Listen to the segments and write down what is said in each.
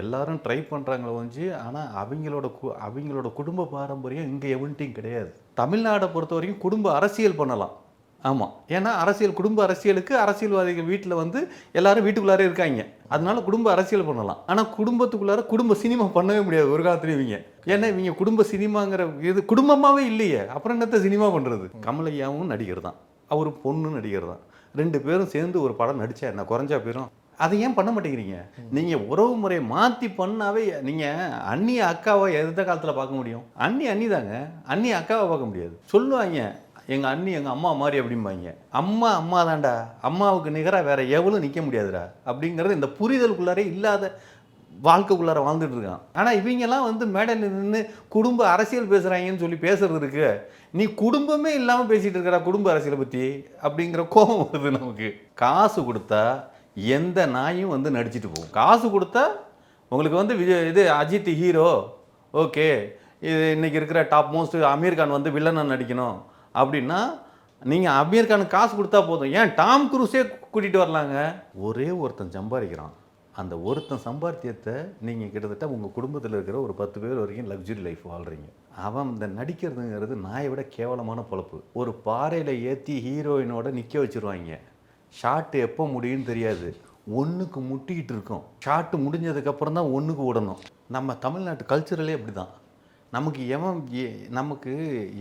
எல்லாரும் ட்ரை பண்ணுறாங்களே ஒழிஞ்சு ஆனால் அவங்களோட கு அவங்களோட குடும்ப பாரம்பரியம் இங்கே எவன்ட்டையும் கிடையாது. தமிழ்நாடை பொறுத்த வரைக்கும் குடும்ப அரசியல் பண்ணலாம். ஆமாம் ஏன்னா அரசியல் குடும்ப அரசியலுக்கு அரசியல்வாதிகள் வீட்டில் வந்து எல்லாரும் வீட்டுக்குள்ளாரே இருக்காங்க. அதனால குடும்ப அரசியல் பண்ணலாம். ஆனால் குடும்பத்துக்குள்ளார குடும்ப சினிமா பண்ணவே முடியாது. ஒரு காலத்துல இவங்க. ஏன்னா இவங்க குடும்ப சினிமாங்கிற இது குடும்பமாகவே இல்லையே. அப்புறம் என்னத்த சினிமா பண்ணுறது கமலையாவும் நடிகர் தான் அவர் பொண்ணு நடிகர் தான் ரெண்டு பேரும் சேர்ந்து ஒரு படம் நடித்தா என்ன? குறைஞ்சா போயிடும் அதை ஏன் பண்ண மாட்டேங்கிறீங்க? நீங்கள் உறவு முறையை மாற்றி பண்ணாவே நீங்கள் அண்ணி அக்காவை எந்த காலத்தில் பார்க்க முடியும். அண்ணி அண்ணி தாங்க. அண்ணி அக்காவை பார்க்க முடியாது. சொல்லுவாங்க எங்கள் அண்ணி எங்கள் அம்மா மாதிரி அப்படிம்பாங்க. அம்மா அம்மா தான்டா. அம்மாவுக்கு நிகராக வேற எவ்வளோ நிற்க முடியாதுடா அப்படிங்கிறது இந்த புரிதலுக்குள்ளாரே இல்லாத வாழ்க்கைக்குள்ளார வாழ்ந்துட்டு இருக்கான். ஆனால் இவங்கெல்லாம் வந்து மேடையில் நின்று குடும்ப அரசியல் பேசுகிறாங்கன்னு சொல்லி பேசுறது இருக்கு. நீ குடும்பமே இல்லாமல் பேசிகிட்டு இருக்கிறா குடும்ப அரசியலை பற்றி அப்படிங்கிற கோபம் வருது நமக்கு. காசு கொடுத்தா எந்த நாயும் வந்து நடிச்சிட்டு போகும். காசு கொடுத்தா உங்களுக்கு வந்து விஜய் இது அஜித் ஹீரோ ஓகே இது இன்றைக்கி இருக்கிற டாப் மோஸ்ட் அமீர் கான் வந்து வில்லனாக நடிக்கணும். அப்படின்னா நீங்கள் அமீர் கானுக்கு காசு கொடுத்தா போதும். ஏன் டாம் குரூஸே கூட்டிகிட்டு வரலாங்க? ஒரே ஒருத்தன் சம்பாதிக்கிறான். அந்த ஒருத்தன் சம்பாத்தியத்தை நீங்கள் கிட்டத்தட்ட உங்கள் குடும்பத்தில் இருக்கிற ஒரு பத்து பேர் வரைக்கும் லக்ஸுரி லைஃப் வாழ்கிறீங்க அவன் இந்த நடிக்கிறதுங்கிறது நாயை விட கேவலமான பொழப்பு. ஒரு பாறையில் ஏற்றி ஹீரோயினோட நிற்க வச்சிருவாங்க. ஷார்ட் எப்போ முடியும்னு தெரியாது. ஒன்றுக்கு முட்டிக்கிட்டு இருக்கோம். ஷார்ட்டு முடிஞ்சதுக்கப்புறம் தான் ஒன்றுக்கு விடணும். நம்ம தமிழ்நாட்டு கல்ச்சரலே அப்படி தான் நமக்கு எவன் நமக்கு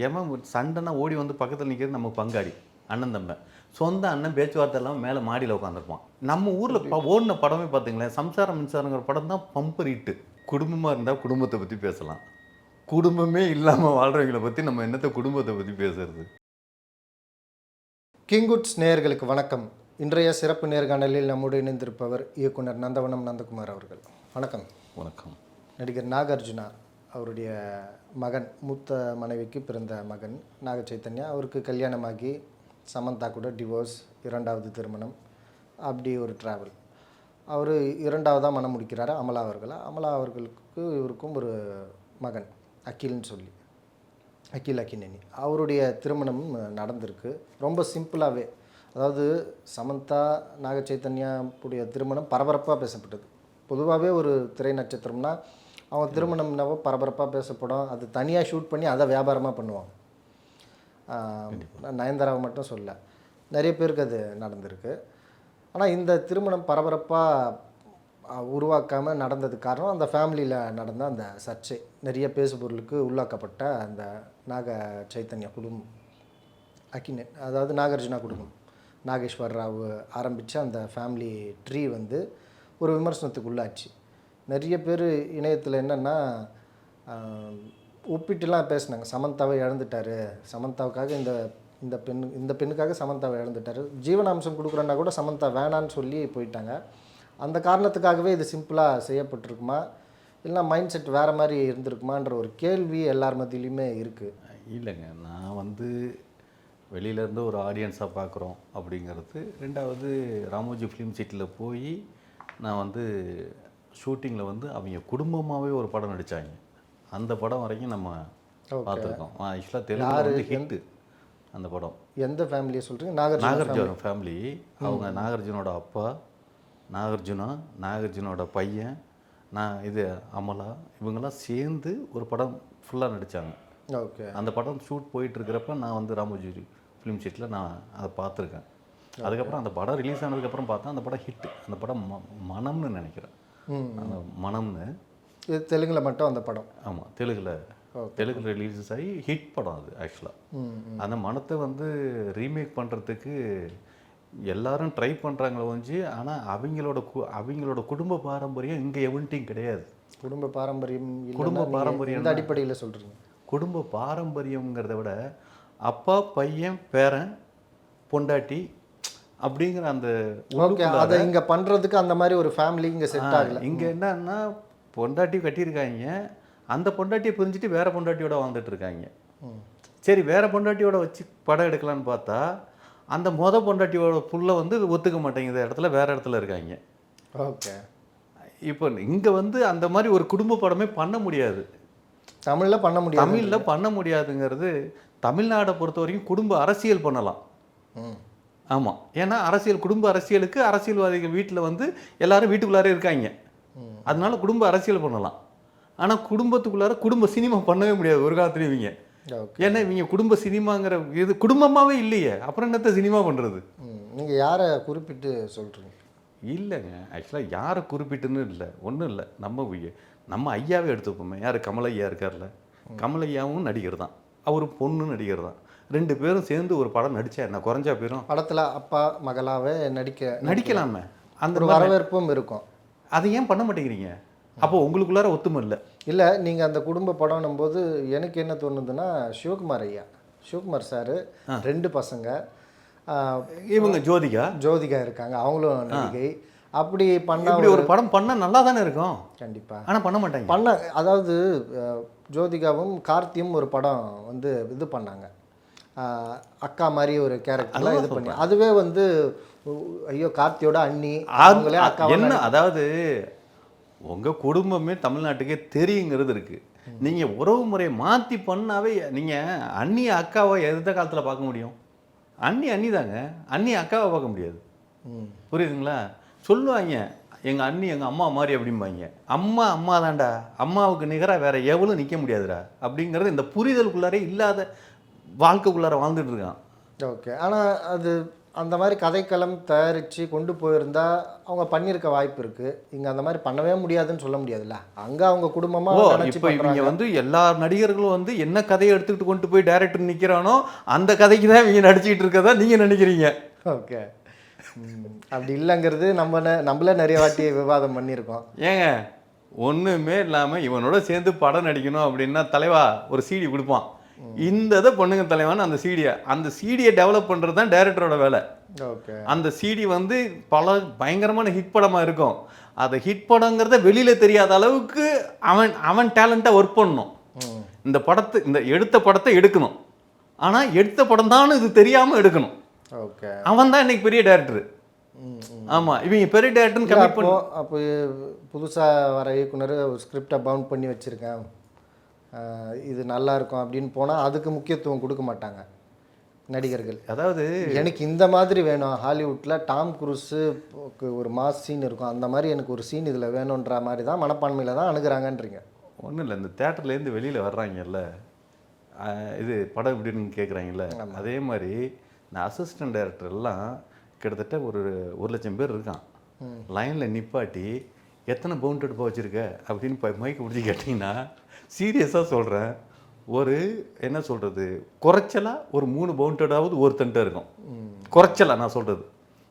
எவன் சண்டைனா ஓடி வந்து பக்கத்தில் நிற்கிறது நமக்கு பங்காளி அண்ணன் தம்பன். சொந்த அண்ணன் பேச்சுவார்த்தை இல்லாமல் மேலே மாடியில் உட்காந்துருப்பான் நம்ம ஊரில் ஓடின படமே பார்த்தீங்களேன் சம்சாரம் மின்சாரங்கிற படம் தான் பம்பர் ஹிட்டு குடும்பமாக இருந்தால் குடும்பத்தை பற்றி பேசலாம். குடும்பமே இல்லாமல் வாழ்கிறவங்கள பற்றி நம்ம என்னத்தை குடும்பத்தை பற்றி பேசுறது? கிங்குட்ஸ் நேயர்களுக்கு வணக்கம். இன்றைய சிறப்பு நேர்காணலில் நம்மோடு இணைந்திருப்பவர் இயக்குனர் நந்தவனம் நந்தகுமார் அவர்கள். வணக்கம். வணக்கம். நடிகர் நாகார்ஜுனா அவருடைய மகன் மூத்த மனைவிக்கு பிறந்த மகன் நாக சைத்தன்யா அவருக்கு கல்யாணமாகி சமந்தா கூட டிவோர்ஸ் இரண்டாவது திருமணம் அப்படி ஒரு ட்ராவல் அவர் இரண்டாவதாக மனம் முடிக்கிறாரு அமலா அவர்களா? அமலா அவர்களுக்கு இவருக்கும் ஒரு மகன் அகில்னு சொல்லி. அகில் அக்கினேனி அவருடைய திருமணம் நடந்திருக்கு. ரொம்ப சிம்பிளாகவே அதாவது சமந்தா நாக சைத்தன்யா உடைய திருமணம் பரபரப்பாக பேசப்பட்டது. பொதுவாகவே ஒரு திரை நட்சத்திரம்னா அவங்க திருமணம்னாவோ பரபரப்பாக பேசப்படும். அது தனியாக ஷூட் பண்ணி அதை வியாபாரமாக பண்ணுவாங்க. நயன்தாராவை மட்டும் சொல்ல. நிறைய பேருக்கு அது நடந்திருக்கு. ஆனால் இந்த திருமணம் பரபரப்பாக உருவாக்காமல் நடந்தது காரணம் அந்த ஃபேமிலியில் நடந்த அந்த சர்ச்சை. நிறைய பேசுபொருளுக்கு உள்ளாக்கப்பட்ட அந்த நாக சைத்தன்யா குடும்பம். அக்கினே அதாவது நாகார்ஜுனா குடும்பம். நாகேஸ்வர் ராவ் ஆரம்பித்த அந்த ஃபேமிலி ட்ரீ வந்து ஒரு விமர்சனத்துக்கு உள்ளாச்சு நிறைய பேர் இணையத்தில் என்னென்னா ஒப்பிட்டுலாம் பேசினாங்க. சமந்தாவை இழந்துட்டாரு. சமந்தாவுக்காக இந்த இந்த பெண் இந்த பெண்ணுக்காக சமந்தாவை இழந்துட்டாரு. ஜீவனாம்சம் கொடுக்குறேன்னா கூட சமந்தா வேணான்னு சொல்லி போயிட்டாங்க. அந்த காரணத்துக்காகவே இது சிம்பிளாக செய்யப்பட்டிருக்குமா? இல்லைனா மைண்ட் செட் வேறு மாதிரி இருந்திருக்குமான்ற ஒரு கேள்வி எல்லார் மத்தியிலையுமே இருக்குது இல்லைங்க. நான் வந்து வெளியிலேருந்து ஒரு ஆடியன்ஸாக பார்க்குறோம் அப்படிங்கிறது. ரெண்டாவது ராமோஜி ஃபிலிம் சிட்டியில் போய் நான் வந்து ஷூட்டிங்கில் வந்து அவங்க குடும்பமாகவே ஒரு படம் நடித்தாங்க அந்த படம் வரைக்கும் நம்ம பார்த்துருக்கோம். ஆக்சுவலாக தெலுங்கு ஹிட்டு அந்த படம். எந்த ஃபேமிலியை சொல்கிறீங்க நாகர்ஜுனா நாகார்ஜுன ஃபேமிலி அவங்க நாகார்ஜுனோட அப்பா நாகார்ஜுனா நாகார்ஜுனோட பையன் நான் இது அமலா இவங்கெல்லாம் சேர்ந்து ஒரு படம் ஃபுல்லாக நடித்தாங்க ஓகே. அந்த படம் ஷூட் போயிட்டு இருக்கிறப்ப நான் வந்து ராமோஜி ஃபிலிம் சிட்டில் நான் அதை பார்த்துருக்கேன். அதுக்கப்புறம் அந்த படம் ரிலீஸ் ஆனதுக்கப்புறம் பார்த்தா அந்த படம் ஹிட் அந்த படம் மனம்னு நினைக்கிறேன். அந்த மனம்னு. இது தெலுங்குல மட்டும் அந்த படம்? ஆமாம் தெலுங்கில். தெலுங்குல ரிலீஸ் ஆகி ஹிட் படம் அது ஆக்சுவலாக அந்த மனத்தை வந்து ரீமேக் பண்ணுறதுக்கு எல்லாரும் ட்ரை பண்ணுறாங்களே ஒழிஞ்சு ஆனால் அவங்களோட கு அவங்களோட குடும்ப பாரம்பரியம் இங்கே எவன்ட்டையும் கிடையாது. குடும்ப பாரம்பரியம் குடும்ப பாரம்பரியம் அடிப்படையில் சொல்கிறீங்க குடும்ப பாரம்பரியங்கிறத விட அப்பா பையன் பேரன் பொண்டாட்டி அப்படிங்கிற அந்த ஓகே அதை இங்கே பண்ணுறதுக்கு அந்த மாதிரி ஒரு ஃபேமிலி இங்கே செட் ஆகல. இங்கே என்னன்னா பொண்டாட்டி கட்டியிருக்காங்க. அந்த பொண்டாட்டியை பிரிஞ்சுட்டு வேற பொண்டாட்டியோட வாழ்ந்துட்டு இருக்காங்க. சரி வேற பொண்டாட்டியோட வச்சு படம் எடுக்கலான்னு பார்த்தா அந்த மொத பொண்டாட்டியோட புள்ள வந்து ஒத்துக்க மாட்டேங்குது. இடத்துல வேற இடத்துல இருக்காங்க. ஓகே. இப்போ இங்கே வந்து அந்த மாதிரி ஒரு குடும்ப படமே பண்ண முடியாது. தமிழில் பண்ண முடியாது. தமிழில் பண்ண முடியாதுங்கிறது தமிழ்நாடை பொறுத்த வரைக்கும் குடும்ப அரசியல் பண்ணலாம். ஆமாம் ஏன்னா அரசியல் குடும்ப அரசியலுக்கு அரசியல்வாதிகள் வீட்டில் வந்து எல்லாரும் வீட்டுக்குள்ளாரே இருக்காங்க. அதனால குடும்ப அரசியல் பண்ணலாம். ஆனா குடும்பத்துக்குள்ளார குடும்ப சினிமா பண்ணவே முடியாது. ஒரு காலத்துல இவங்க. ஏன்னா இவங்க குடும்ப சினிமாங்கிற இது குடும்பமாவே இல்லையே. அப்புறம் என்னத்த சினிமா பண்றது? நீங்கள் யாரை குறிப்பிட்டு சொல்கிறீங்க இல்லைங்க. ஆக்சுவலாக யாரை குறிப்பிட்டுன்னு இல்லை. ஒன்றும் இல்லை. நம்ம நம்ம ஐயாவே எடுத்துப்போமே. யார்? கமல் ஐயா இருக்கார்ல. கமல் ஐயாவும் நடிகர் தான். அவர் பொண்ணு நடிகர் தான். ரெண்டு பேரும் சேர்ந்து ஒரு படம் நடிச்சா என்ன? குறைஞ்சா பேரும் படத்தில் அப்பா மகளாவே நடிக்க நடிக்கலாமே. அந்த வரவேற்பும் இருக்கும். அதை ஏன் பண்ண மாட்டேங்கிறீங்க? அப்போ உங்களுக்குள்ளார ஒத்துமை இல்லை. இல்லை நீங்கள் அந்த குடும்ப படம்னும் போது எனக்கு என்ன தோணுதுன்னா சிவகுமார் ஐயா. சிவகுமார் சார் ரெண்டு பசங்க. இவங்க ஜோதிகா? ஜோதிகா இருக்காங்க அவங்களும் நடிகை. அப்படி பண்ணா ஒரு படம் பண்ணா நல்லா தானே இருக்கும்? கண்டிப்பாக ஆனா பண்ண மாட்டாங்க. பண்ண அதாவது ஜோதிகாவும் கார்த்தியும் ஒரு படம் வந்து இது பண்ணாங்க. அக்கா மாதிரி ஒரு கேரக்டர்லாம் இது பண்ணி. அதுவே வந்து ஐயோ கார்த்தியோட அண்ணி அவங்களே அக்காவா என்ன அதாவது உங்க குடும்பமே தமிழ்நாட்டுக்கே தெரியுங்கிறது இருக்கு. நீங்க உறவு முறையை மாத்தி பண்ணாவே நீங்க அண்ணி அக்காவை எந்த காலத்துல பார்க்க முடியும்? அண்ணி அண்ணி தாங்க அண்ணி அக்காவை பார்க்க முடியாது. ம். புரியுதுங்களா? சொல்லுவாங்க. எங்க அண்ணி எங்க அம்மா மாதிரி அப்படிம்பாங்க. அம்மா அம்மா தான்டா அம்மாவுக்கு நிகரா வேற எவ்வளவு நிக்க முடியாதுடா. அப்படிங்கிறது இந்த புரிதலுக்குள்ளாரே இல்லாத வாழ்க்கைக்குள்ளார வாழ்ந்துட்டு இருக்கான். ஓகே. ஆனால் அது அந்த மாதிரி கதைக்களம் தயாரித்து கொண்டு போயிருந்தா அவங்க பண்ணியிருக்க வாய்ப்பு இருக்கு. இங்கே அந்த மாதிரி பண்ணவே முடியாதுன்னு சொல்ல முடியாதுல்ல. அங்கே அவங்க குடும்பமாக இப்போ இவங்க வந்து எல்லா நடிகர்களும் வந்து என்ன கதையை எடுத்துக்கிட்டு கொண்டு போய் டைரக்டர் நிக்கிறானோ அந்த கதைக்கு தான் இவங்க நடிச்சிட்டு இருக்கதா நீங்க நினைக்கிறீங்க. ஓகே. அப்படி இல்லைங்கிறது நம்ம நம்மளே நிறைய வாட்டி விவாதம் பண்ணியிருக்கோம். ஏங்க ஒண்ணுமே இல்லாம இவனோட சேர்ந்து படம் நடிக்கணும் அப்படின்னா தலைவா ஒரு சிடி கொடுப்பான். இந்த இதை பண்ணுங்க தலைவான்னு அந்த சீடியை அந்த சீடியை டெவலப் பண்றது தான் டைரக்டரோட வேலை. ஓகே. அந்த சிடி வந்து பல பயங்கரமான ஹிட் படமா இருக்கும். அதை ஹிட் படங்கிறத வெளியில தெரியாத அளவுக்கு அவன் அவன் டேலண்ட்டாக ஒர்க் பண்ணணும். இந்த படத்தை இந்த எடுத்த படத்தை எடுக்கணும். ஆனா எடுத்த படம் தான் இது தெரியாம எடுக்கணும். ஓகே அவன் தான் இன்னைக்கு பெரிய டேரக்டர் ம் ம் ஆமா இவங்க பெரிய டேரக்டர்னு கமிட் பண்ணி அப்போ புதுசாக வர இயக்குனர் ஸ்கிரிப்டை பவுண்ட் பண்ணி வச்சுருக்கேன். இது நல்லா இருக்கும் அப்படின்னு போனால் அதுக்கு முக்கியத்துவம் கொடுக்க மாட்டாங்க நடிகர்கள். அதாவது எனக்கு இந்த மாதிரி வேணும். ஹாலிவுட்டில் டாம் குரூஸு ஒரு மாஸ் சீன் இருக்கும். அந்த மாதிரி எனக்கு ஒரு சீன் இதில் வேணுன்ற மாதிரி தான் மனப்பான்மையில் தான் அணுகுறாங்கன்றீங்க. ஒன்றும் இல்லை இந்த தேட்டர்லேருந்து வெளியில் வர்றாங்கல்ல இது படம் எப்படின்னு கேட்குறாங்கல்ல அதே மாதிரி இந்த அசிஸ்டன்ட் டைரக்டர் எல்லாம் கிட்டத்தட்ட ஒரு ஒரு லட்சம் பேர் இருக்கான். லைனில் நிப்பாட்டி எத்தனை பவுண்ட் எடுப்பா வச்சுருக்க? அப்படின்னு இப்போ மைக்கு பிடிச்சி கேட்டிங்கன்னா சீரியஸாக சொல்கிறேன் ஒரு என்ன சொல்கிறது குறைச்சலாக ஒரு மூணு பவுண்டடாவது ஒருத்தன்ட்ட இருக்கும். குறைச்சலா நான் சொல்கிறது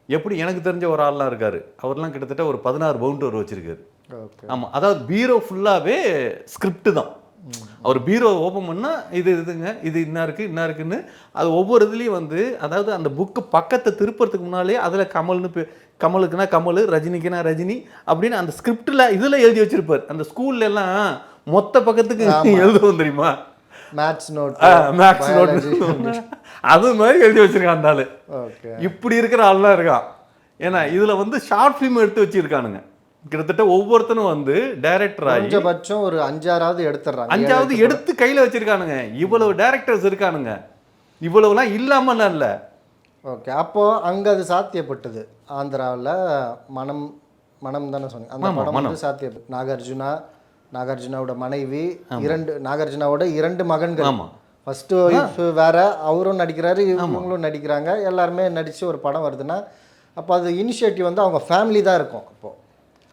எப்படி? எனக்கு தெரிஞ்ச ஒரு ஆள்லாம் இருக்காரு. அவர்லாம் கிட்டத்தட்ட ஒரு பதினாறு பவுண்டர் வச்சுருக்காரு. ஓகே. ஆமா. அதாவது பீரோ ஃபுல்லாவே ஸ்கிரிப்ட் தான். அவர் பீரோ ஓப்பன் பண்ணா இது இதுங்க இது இன்னா இருக்கு இன்னா இருக்குன்னு அது ஒவ்வொரு இதுலேயும் வந்து அதாவது அந்த புக்கு பக்கத்தை திருப்புறதுக்கு முன்னாலே அதுல கமல்னு பே- கமலுக்குனா கமல் ரஜினிக்குனா ரஜினி அப்படின்னு அந்த ஸ்கிரிப்டில் இதுல எழுதி வச்சிருப்பார். அந்த ஸ்கூல்ல எல்லாம் மொத்த பக்கத்துக்கு எழுதுவோம் தெரியுமா? மேத்ஸ் நோட் மேக்ஸ் நோட் அது மாதிரி எழுதி வச்சிருக்கான் அந்த ஆளு. இப்படி இருக்கிற ஆள்லாம் இருக்கான். ஏன்னா இதுல வந்து ஷார்ட் ஃபிலிம் எடுத்து வச்சிருக்கானுங்க. கிட்டத்தட்ட ஒவ்வொருத்தனும் வந்து டைரக்டர் ஆகி கொஞ்சபட்சம் ஒரு அஞ்சாறாவது எடுத்துடுறாங்க. அஞ்சாவது எடுத்து கையில வச்சிருக்கானுங்க. இவ்வளவு டைரக்டர்ஸ் இருக்கானுங்க. இவ்வளவுலாம் இல்லாமலாம் இல்ல. ஓகே அப்போ அங்க அது சாத்தியப்பட்டது. ஆந்திராவில் மனம் மனம் தானே சொன்னீங்க. அந்த படம். வந்து சாத்தியப்பட்டு நாகார்ஜுனா நாகார்ஜுனாவோட மனைவி இரண்டு நாகார்ஜுனாவோட இரண்டு மகன்கள். ஆமா. ஃபர்ஸ்ட் ஒய்ஃப் வேற அவரும் நடிக்கிறாரு இவங்களும் நடிக்கிறாங்க. எல்லாருமே நடிச்சு ஒரு படம் வருதுன்னா அப்போ அது இனிஷியேட்டிவ் வந்து அவங்க ஃபேமிலி தான் இருக்கும் அப்போ.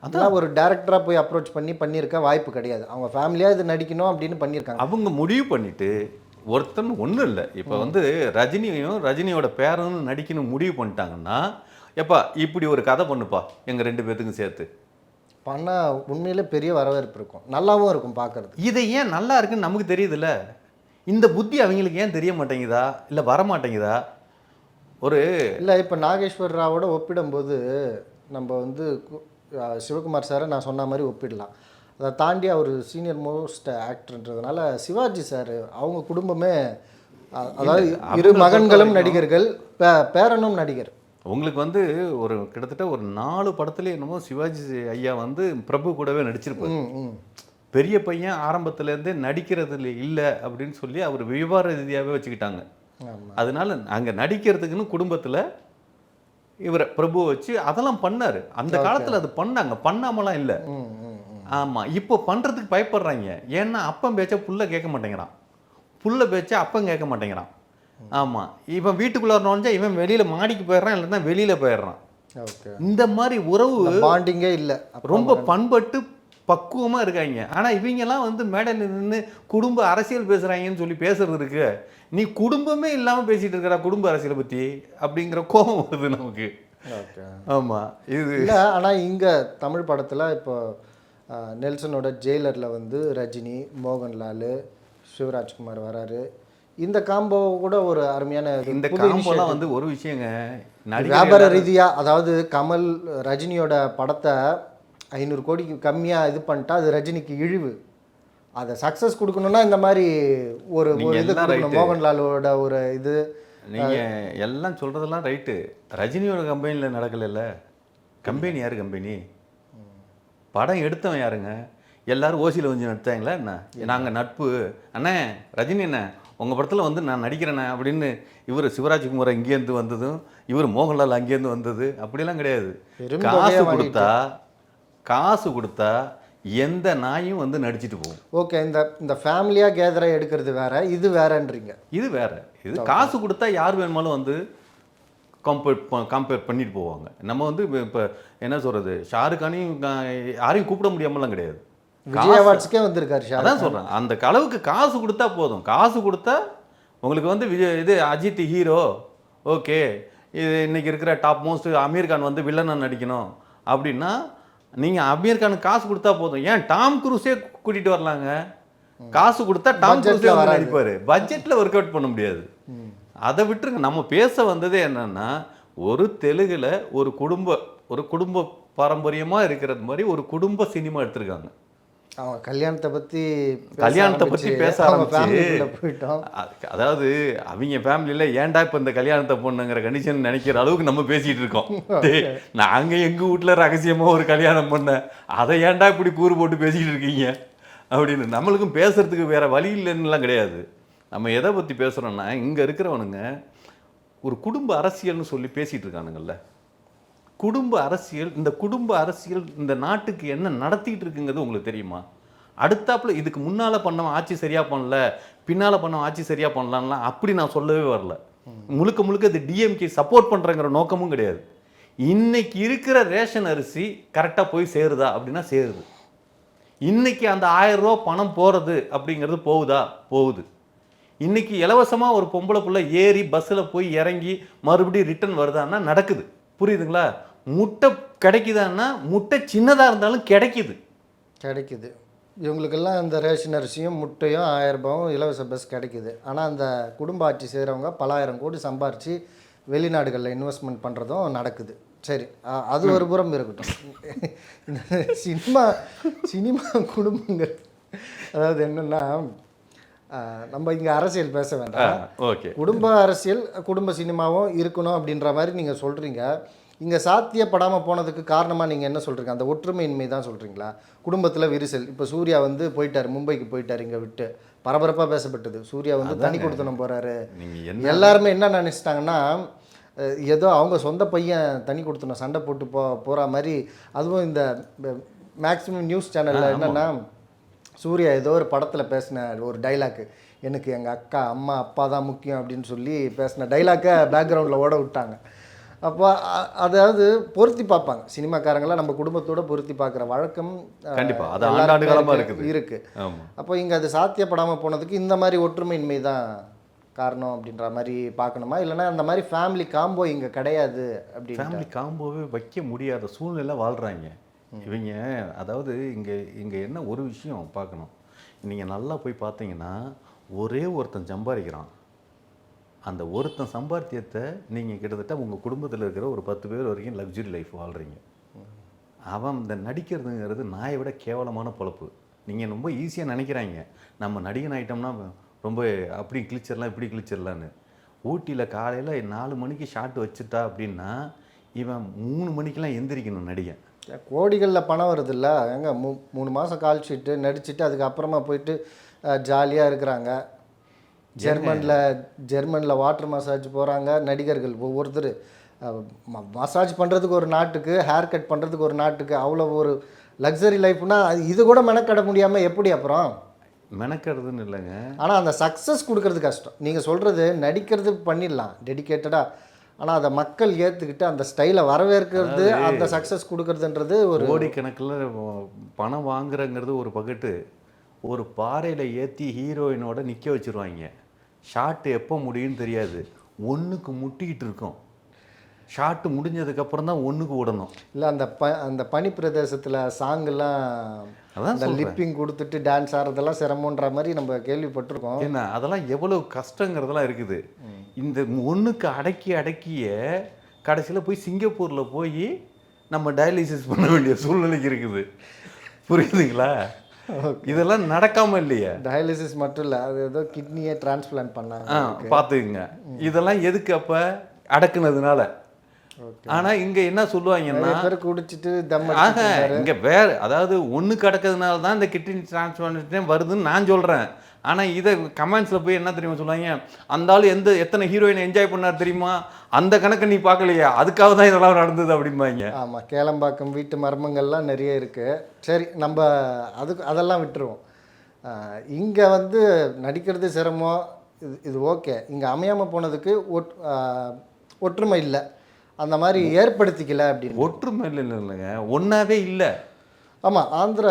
அதான். ஒரு டேரக்டராக போய் அப்ரோச் பண்ணி பண்ணியிருக்க வாய்ப்பு கிடையாது. அவங்க ஃபேமிலியாக இது நடிக்கணும் அப்படின்னு பண்ணியிருக்காங்க. அவங்க முடிவு பண்ணிட்டு ஒருத்தன் ஒண்ணும் இல்லை. இப்போ வந்து ரஜினியும் ரஜினியோட பேரனும் நடிக்கணும் முடிவு பண்ணிட்டாங்கன்னா எப்பா இப்படி ஒரு கதை பண்ணுப்பா எங்க ரெண்டு பேத்துக்கும் சேர்த்து. பண்ணால் உண்மையிலே பெரிய வரவேற்பு இருக்கும். நல்லாவும் இருக்கும் பார்க்கறது இதை ஏன் நல்லா இருக்குன்னு நமக்கு தெரியுதுல்ல? இந்த புத்தி அவங்களுக்கு ஏன் தெரிய மாட்டேங்குதா? இல்லை வர மாட்டேங்குதா ஒரு இல்லை இப்போ நாகேஸ்வர் ராவோட ஒப்பிடும்போது நம்ம வந்து சிவகுமார் சாரை நான் சொன்ன மாதிரி ஒப்பிடலாம். அதை தாண்டி அவர் சீனியர் மோஸ்ட் ஆக்டர்ன்றதுனால சிவாஜி சார் அவங்க குடும்பமே அதாவது இரு மகன்களும் நடிகர்கள் பேரனும் நடிகர். உங்களுக்கு வந்து ஒரு கிட்டத்தட்ட ஒரு நாலு படத்துல என்னமோ சிவாஜி ஐயா வந்து பிரபு கூடவே நடிச்சிருப்பாரு. பெரிய பையன் ஆரம்பத்துல இருந்தே நடிக்கிறதுல இல்லை அப்படின்னு சொல்லி அவர் வியாபார ரீதியாகவே வச்சுக்கிட்டாங்க. அதனால அங்க நடிக்கிறதுக்குன்னு குடும்பத்துல இவரை பிரபு வச்சு அதெல்லாம் பண்ணாரு. அந்த காலத்துல அது பண்ணாங்க. பண்ணாமலாம் இல்லை. ஆமாம் இப்போ பண்ணுறதுக்கு பயப்படுறாங்க. ஏன்னா அப்பன் பேச்ச புள்ள கேட்க மாட்டேங்கிறான். புள்ள பேச்ச அப்பன் கேட்க மாட்டேங்கிறான். ஆமாம் இவன் வீட்டுக்குள்ளே நுழைஞ்சா இவன் வெளியில் மாடிக்கு போயிடுறான் இல்லைன்னா வெளியில் போயிடுறான். இந்த மாதிரி உறவு பாண்டிங்கே இல்லை. ரொம்ப பண்பட்டு பக்குவமாக இருக்காங்க. ஆனால் இவங்கெல்லாம் வந்து மேடையில் நின்று குடும்ப அரசியல் பேசுகிறாங்கன்னு சொல்லி பேசுறது இருக்கு. நீ குடும்பமே இல்லாமல் பேசிட்டு இருக்கிற குடும்ப அரசியலை பற்றி அப்படிங்கிற கோபம் வருது நமக்கு. ஆமாம் இது இல்லை ஆனால் இங்கே தமிழ் படத்தில் இப்போ நெல்சனோட ஜெயிலரில் வந்து ரஜினி மோகன்லால் சிவராஜ்குமார் வராரு. இந்த காம்போ கூட ஒரு அருமையான. இந்த காம்போலாம் வந்து ஒரு விஷயங்க வியாபார ரீதியாக அதாவது கமல் ரஜினியோட படத்தை ஐநூறு கோடிக்கு கம்மியாக இது பண்ணிட்டா அது ரஜினிக்கு இழிவு. அதை சக்ஸஸ் கொடுக்கணும்னா இந்த மாதிரி ஒரு ஒரு இது மோகன்லாலோட ஒரு இது. நீங்கள் எல்லாம் சொல்கிறதெல்லாம் ரைட்டு ரஜினியோட கம்பெனியில் நடக்கலைல்ல? கம்பெனி யார் கம்பெனி படம் எடுத்தவன் யாருங்க? எல்லாரும் ஓசியில் வந்து நடித்தாங்களா என்ன? நாங்கள் நட்பு. அண்ணே ரஜினி அண்ணே உங்கள் படத்தில் வந்து நான் நடிக்கிறேண்ணே அப்படின்னு இவர் சிவராஜ்குமார் இங்கேருந்து வந்ததும் இவர் மோகன்லால் அங்கேருந்து வந்தது அப்படிலாம் கிடையாது. காசு கொடுத்தா காசு கொடுத்தா எந்த நாயும் வந்து நடிச்சிட்டு போகும். ஓகே இந்த இந்த ஃபேமிலியாக கேதரை எடுக்கிறது வேற இது வேறன்றீங்க. இது வேற. இது காசு கொடுத்தா யார் வேணுமாலும் வந்து கம்பேர் கம்பேர் பண்ணிட்டு போவாங்க. நம்ம வந்து இப்போ இப்போ என்ன சொல்றது? ஷாருக்கானையும் யாரையும் கூப்பிட முடியாமலாம் கிடையாது. விஜய் அவார்ட்ஸ்க்கே வந்திருக்காரு அதான் சொல்றேன். அந்த அளவுக்கு காசு கொடுத்தா போதும். காசு கொடுத்தா உங்களுக்கு வந்து விஜய் இது அஜித் ஹீரோ ஓகே இது இன்னைக்கு இருக்கிற டாப் மோஸ்ட் அமீர் கான் வந்து வில்லனா நடிக்கணும். அப்படின்னா நீங்கள் அமீர் கானுக்கு காசு கொடுத்தா போதும். ஏன் டாம் குரூஸே கூட்டிட்டு வரலாங்க? காசு கொடுத்தா டாம் குரூஸே வந்து வராது. நடிப்பாரு பட்ஜெட்டில் ஒர்க் அவுட் பண்ண முடியாது. அதை விட்டுருங்க. நம்ம பேச வந்ததே என்னன்னா ஒரு தெலுங்குல ஒரு குடும்ப ஒரு குடும்ப பாரம்பரியமா இருக்கிறது மாதிரி ஒரு குடும்ப சினிமா எடுத்திருக்காங்க. அவங்க கல்யாணத்தை பற்றி கல்யாணத்தை பத்தி பேச ஆரம்பிச்சு போயிட்டோம். அதாவது அவங்க ஃபேமிலியில ஏன்டா இப்ப இந்த கல்யாணத்தை பொண்ணுங்கிற கண்டிஷன் நினைக்கிற அளவுக்கு நம்ம பேசிட்டு இருக்கோம். நாங்க எங்க வீட்ல ரகசியமா ஒரு கல்யாணம் பண்ண? அதை ஏன்டா இப்படி கூறு போட்டு பேசிட்டு இருக்கீங்க? அப்படின்னு நம்மளுக்கும் பேசுறதுக்கு வேற வழி இல்லைன்னுலாம் கிடையாது. நம்ம எதை பத்தி பேசுறோம்னா இங்க இருக்கிறவனுங்க ஒரு குடும்ப அரசியல்னு சொல்லி பேசிட்டு இருக்கானுங்கல்ல குடும்ப அரசியல் இந்த குடும்ப அரசியல் இந்த நாட்டுக்கு என்ன நடத்திட்டு இருக்குங்கிறது உங்களுக்கு தெரியுமா? அடுத்தாப்புல இதுக்கு முன்னால பண்ணவன் ஆட்சி சரியா பண்ணல பின்னால பண்ணவன் ஆட்சி சரியா பண்ணலாம்லாம் அப்படி நான் சொல்லவே வரல. முழுக்க முழுக்க இது டிஎம்கே சப்போர்ட் பண்றங்கிற நோக்கமும் கிடையாது. இன்னைக்கு இருக்கிற ரேஷன் அரிசி கரெக்டா போய் சேருதா அப்படின்னா சேருது. இன்னைக்கு அந்த ஆயிரம் ரூபா பணம் போறது அப்படிங்கிறது போகுதா? போகுது. இன்னைக்கு இலவசமா ஒரு பொம்பளை புள்ள ஏறி பஸ்ஸில் போய் இறங்கி மறுபடியும் ரிட்டர்ன் வருதான்னா நடக்குது. புரியுதுங்களா? முட்டை கிடைக்குதான்னா முட்டை சின்னதா இருந்தாலும் கிடைக்குது. கிடைக்குது. இவங்களுக்கெல்லாம் இந்த ரேஷன் அரிசியும் முட்டையும் ஆயிரம் ரூபாயும் இலவச பஸ் கிடைக்குது. ஆனால் அந்த குடும்ப ஆட்சி செய்கிறவங்க பலாயிரம் கோடி சம்பாரித்து வெளிநாடுகளில் இன்வெஸ்ட்மெண்ட் பண்ணுறதும் நடக்குது. சரி அது ஒரு புறம் இருக்கட்டும். சினிமா சினிமா குடும்பங்கள். அதாவது என்னென்னா நம்ம இங்கே அரசியல் பேச வேண்டாம். ஓகே. குடும்ப அரசியல் குடும்ப சினிமாவும் இருக்கணும் அப்படின்ற மாதிரி நீங்கள் சொல்கிறீங்க இங்கே சாத்தியப்படாமல் போனதுக்கு காரணமாக நீங்கள் என்ன சொல்கிறீங்க அந்த ஒற்றுமையின்மை தான் சொல்கிறீங்களா குடும்பத்தில் விரிசல். இப்போ சூர்யா வந்து போயிட்டார் மும்பைக்கு போயிட்டார் இங்கே விட்டு. பரபரப்பாக பேசப்பட்டது. சூர்யா வந்து தனி கொடுத்தனம் போகிறாரு எல்லாருமே என்ன நினச்சிட்டாங்கன்னா ஏதோ அவங்க சொந்த பையன் தனி கொடுத்தணும் சண்டை போட்டு போ போகிற மாதிரி அதுவும் இந்த மேக்ஸிமம் நியூஸ் சேனலில் என்னென்னா சூர்யா ஏதோ ஒரு படத்தில் பேசின ஒரு டைலாக்கு எனக்கு எங்கள் அக்கா அம்மா அப்பா தான் முக்கியம் அப்படின்னு சொல்லி பேசின டைலாக்கை பேக்ரவுண்டில் ஓட விட்டாங்க. அப்போ அதாவது பொருத்தி பார்ப்பாங்க. சினிமாக்காரங்களாம் நம்ம குடும்பத்தோட பொருத்தி பார்க்குற வழக்கம் அஹ், கண்டிப்பா, அது ஆண்டாண்டு இருக்குது. இருக்கு. ஆமா. அப்போ இங்கே அது சாத்தியப்படாமல் போனதுக்கு இந்த மாதிரி ஒற்றுமையின்மை தான் காரணம் அப்படின்ற மாதிரி பார்க்கணுமா? இல்லைன்னா அந்த மாதிரி ஃபேமிலி காம்போ இங்கே கிடையாது அப்படின்னு ஃபேமிலி காம்போவே வைக்க முடியாத சூழ்நிலை வாழ்றாங்க. இவங்க அதாவது இங்க இங்க என்ன ஒரு விஷயம் பார்க்கணும். நீங்க நல்லா போய் பார்த்தீங்கன்னா ஒரே ஒருத்தன் சம்பாதிக்கிறான். அந்த ஒருத்தன் சம்பாத்தியத்தை நீங்கள் கிட்டத்தட்ட உங்கள் குடும்பத்தில் இருக்கிற ஒரு பத்து பேர் வரைக்கும் லக்ஸுரி லைஃப் வாழ்கிறீங்க அவன் இந்த நடிக்கிறதுங்கிறது நாயை விட கேவலமான பொழப்பு. நீங்கள் ரொம்ப ஈஸியாக நினைக்கிறாங்க. நம்ம நடிகன் ஆகிட்டோம்னா ரொம்ப அப்படி கிழிச்சிடலாம் இப்படி கிழிச்சிடலான்னு ஊட்டியில் காலையில் நாலு மணிக்கு ஷாட் வச்சுட்டா அப்படின்னா இவன் மூணு மணிக்கெலாம் எந்திரிக்கணும் நடிகன். கோடிகளில் பணம் வருது இல்லை எங்க மூ மூணு மாதம் கால் ஷீட்டு நடிச்சுட்டு அதுக்கப்புறமா போயிட்டு ஜாலியாக இருக்கிறாங்க. ஜெர்மனில் ஜெர்மனில் வாட்டர் மசாஜ் போகிறாங்க நடிகர்கள் ஒவ்வொருத்தர் மசாஜ் பண்ணுறதுக்கு ஒரு நாட்டுக்கு ஹேர் கட் பண்ணுறதுக்கு ஒரு நாட்டுக்கு அவ்வளோ ஒரு லக்ஸரி லைஃப்னா இது கூட மெனக்கட முடியாமல் எப்படி அப்புறம்? மெனக்கெடுதுன்னு இல்லைங்க. ஆனால் அந்த சக்ஸஸ் கொடுக்கறது கஷ்டம். நீங்கள் சொல்கிறது நடிக்கிறது பண்ணிடலாம் டெடிகேட்டடாக ஆனால் அதை மக்கள் ஏற்றுக்கிட்டு அந்த ஸ்டைலை வரவேற்கிறது அந்த சக்ஸஸ் கொடுக்கறதுன்றது ஒரு கோடிக்கணக்கில் பணம் வாங்குறங்கிறது ஒரு பக்கெட்டு ஒரு பாறையில் ஏற்றி ஹீரோயினோட நிற்க வச்சிருவாங்க. ஷாட்டு எப்போ முடியும்னு தெரியாது. ஒன்றுக்கு முட்டிக்கிட்டு இருக்கும். ஷாட்டு முடிஞ்சதுக்கப்புறம் தான் ஒன்றுக்கு விடணும். இல்லை அந்த ப அந்த பனி பிரதேசத்தில் சாங்கெல்லாம் அதான் அந்த லிப்பிங் கொடுத்துட்டு டான்ஸ் ஆடுறதெல்லாம் சிரமன்ற மாதிரி நம்ம கேள்விப்பட்டிருக்கோம். என்ன அதெல்லாம் எவ்வளவு கஷ்டங்கிறதெல்லாம் இருக்குது. இந்த ஒன்றுக்கு அடக்கி அடக்கிய கடைசியில் போய் சிங்கப்பூரில் போய் நம்ம டயாலிசிஸ் பண்ண வேண்டிய சூழ்நிலைக்கு இருக்குது. புரியுதுங்களா? இதெல்லாம் நடக்காம இல்லையே. டயாலிசிஸ் மட்டும் இல்லை அது ஏதோ கிட்னியே டிரான்ஸ்பிளான்ட் பண்ணாங்க பார்த்துக்குங்க. இதெல்லாம் எதுக்கு அப்போ அடக்குனதுனால? ஆனா இங்க என்ன சொல்லுவாங்கன்னா குடிச்சிட்டு தம் ஆக இங்க வேற அதாவது ஒண்ணுக்கு அடக்கிறதுனால தான் இந்த கிட்னி டிரான்ஸ்பிளான்டேஷன் வருதுன்னு நான் சொல்றேன். ஆனா இதை கமெண்ட்ஸ்ல போய் என்ன தெரியுமா சொல்லுவாங்க? அந்த ஆள் எந்த எத்தனை ஹீரோயின் என்ஜாய் பண்ணார் தெரியுமா? அந்த கணக்கை நீ பார்க்கலையா அதுக்காக தான் இதெல்லாம் நடந்தது அப்படிம்பாங்க. ஆமாம் கேளம்பாக்கம் வீட்டு மர்மங்கள்லாம் நிறைய இருக்குது சரி நம்ம அதுக்கு அதெல்லாம் விட்டுருவோம். இங்கே வந்து நடிக்கிறது சிரமம் இது இது ஓகே. இங்கே அமையாமல் போனதுக்கு ஒட் ஒற்றுமை இல்லை. அந்த மாதிரி ஏற்படுத்திக்கல அப்படின்னு. ஒற்றுமை இல்லை இல்லைங்க. ஒன்றாவே இல்லை. ஆமாம் ஆந்திர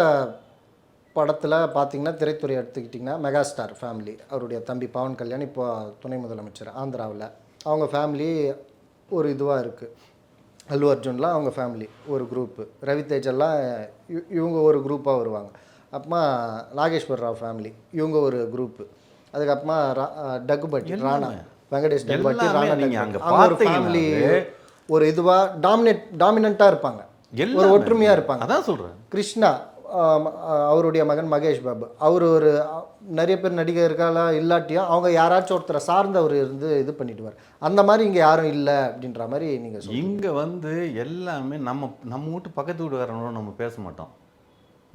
படத்தில் பார்த்தீங்கன்னா திரைத்துறை எடுத்துக்கிட்டிங்கன்னா மெகாஸ்டார் ஃபேமிலி அவருடைய தம்பி பவன் கல்யாண் இப்போ துணை முதலமைச்சர் ஆந்திராவில். அவங்க ஃபேமிலி ஒரு இதுவாக இருக்குது அல்லு அர்ஜுன்லாம் அவங்க ஃபேமிலி ஒரு குரூப்பு ரவிதேஜெல்லாம் இ- இவங்க ஒரு குரூப்பாக வருவாங்க. அப்புறமா நாகேஸ்வர் ராவ் ஃபேமிலி இவங்க ஒரு குரூப்பு அதுக்கப்புறமா ரா- டக்குபட்டி ராணா வெங்கடேஷ் டக்குபட்டி எல்லாமே ராணா அவங்க ஒரு ஃபேமிலி ஒரு இதுவாக டாமினேட் டாமினண்ட்டாக இருப்பாங்க. ஒரு. ஒற்றுமையாக இருப்பாங்க. அதான் சொல்றேன். கிருஷ்ணா அவருடைய மகன் மகேஷ் பாபு. அவர் ஒரு நிறைய பேர் நடிகர்களாக இல்லாட்டியும் அவங்க யாராச்சும் ஒருத்தரை சார்ந்தவர் இருந்து இது பண்ணிடுவார். அந்த மாதிரி இங்கே யாரும் இல்லை அப்படின்ற மாதிரி நீங்கள் இங்கே வந்து எல்லாமே நம்ம நம்ம வீட்டு பக்கத்து வீட்டுக்காரனோட நம்ம பேச மாட்டோம்.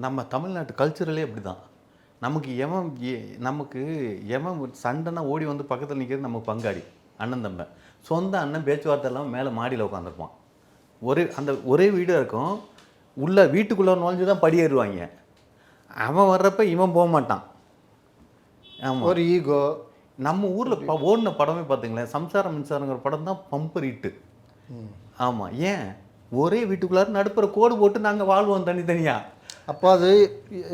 நம்ம தமிழ்நாட்டு கல்ச்சரலே அப்படிதான். நமக்கு எவன் நமக்கு எவன் சண்டைனா ஓடி வந்து பக்கத்தில் நிற்கிறது நமக்கு பங்காளி அண்ணன் தம்பை சொந்த அண்ணன் பேச்சுவார்த்தை இல்லாமல் மேலே மாடியில் உட்காந்துருப்பான் ஒரே அந்த ஒரே வீடு இருக்கும். உள்ள வீட்டுக்குள்ளே நுழைஞ்சு தான் படி ஏறுவாங்க அவன் வர்றப்ப இவன் போக மாட்டான் ஆமாம் ஒரு ஈகோ. நம்ம ஊரில் ப ஓடின படமே பார்த்தீங்களேன் சம்சாரம் மின்சாரங்கிற படம் தான் பம்பர் ஹிட்டு ஆமாம் ஏன்? ஒரே வீட்டுக்குள்ளார நடுப்புற கோடு போட்டு நாங்கள் வாழ்வோம் தனித்தனியாக அப்போ அது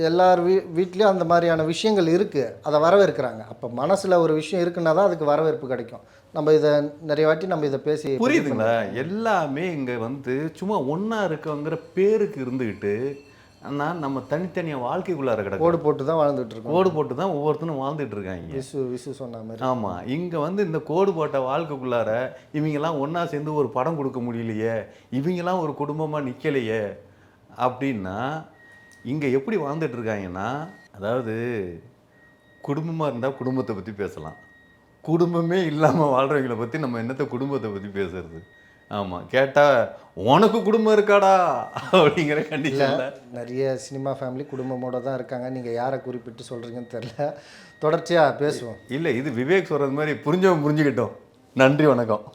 எல்லார் வீ வீட்லேயும் அந்த மாதிரியான விஷயங்கள் இருக்குது அதை வரவேற்கிறாங்க. அப்போ மனசில் ஒரு விஷயம் இருக்குன்னா தான் அதுக்கு வரவேற்பு கிடைக்கும். நம்ம இதை நிறைய வாட்டி நம்ம இதை பேசி புரியுதுங்களா? எல்லாமே இங்கே வந்து சும்மா ஒன்றா இருக்கவங்கிற பேருக்கு இருந்துக்கிட்டு ஆனால் நம்ம தனித்தனியாக வாழ்க்கைக்குள்ளார கிடக்கும் கோடு போட்டு தான் வாழ்ந்துட்டு இருக்கோம். கோடு போட்டு தான் ஒவ்வொருத்தனும் வாழ்ந்துட்டு இருக்காங்க. விசு விசு சொன்ன மாதிரி. ஆமாம் இங்கே வந்து இந்த கோடு போட்ட வாழ்க்கைக்குள்ளார இவங்கெல்லாம் ஒன்றா சேர்ந்து ஒரு படம் கொடுக்க முடியலையே இவங்கெல்லாம் ஒரு குடும்பமாக நிற்கலையே அப்படின்னா இங்கே எப்படி வாழ்ந்துட்டு இருக்காங்கன்னா அதாவது குடும்பமாக இருந்தால் குடும்பத்தை பற்றி பேசலாம். குடும்பமே இல்லாமல் வாழ்கிறவங்கள பற்றி நம்ம என்னத்த குடும்பத்தை பற்றி பேசுறது? ஆமாம் கேட்டால் உனக்கு குடும்பம் இருக்காடா அப்படிங்கிற கண்டிஷனில் நிறைய சினிமா ஃபேமிலி குடும்பமோட தான் இருக்காங்க. நீங்கள் யாரை குறிப்பிட்டு சொல்கிறீங்கன்னு தெரில தொடர்ச்சியாக பேசுவோம். இல்லை இது விவேக் சொல்கிறது மாதிரி புரிஞ்சவன் புரிஞ்சுக்கிட்டோம். நன்றி வணக்கம்.